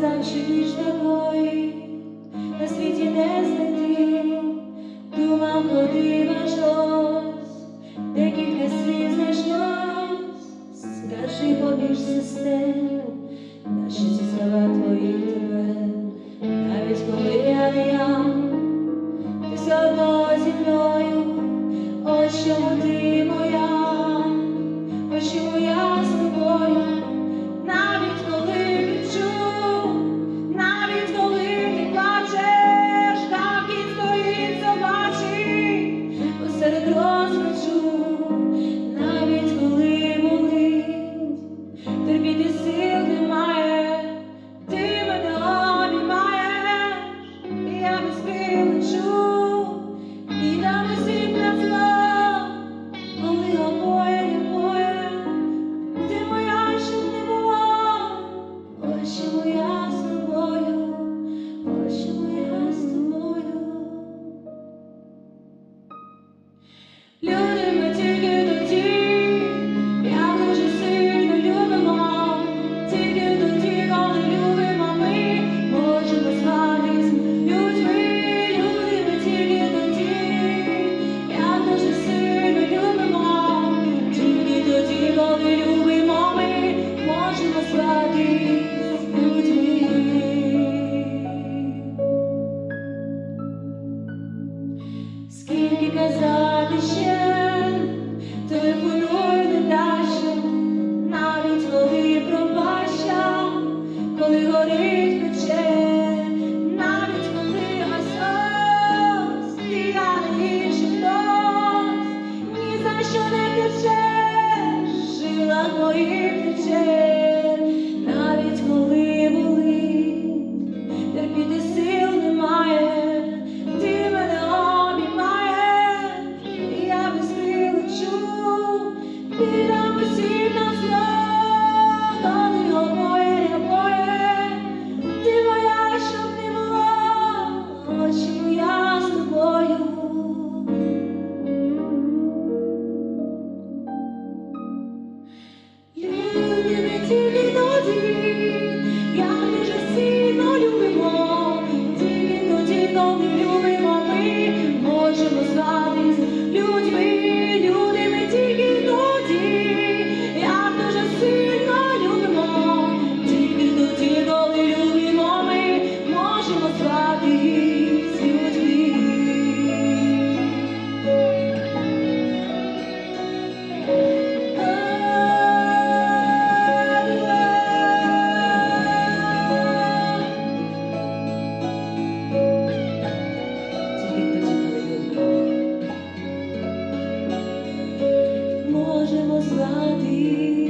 Завжди між тобою на світі не знайти, думав, ходив аж Люди believe. Можемо звати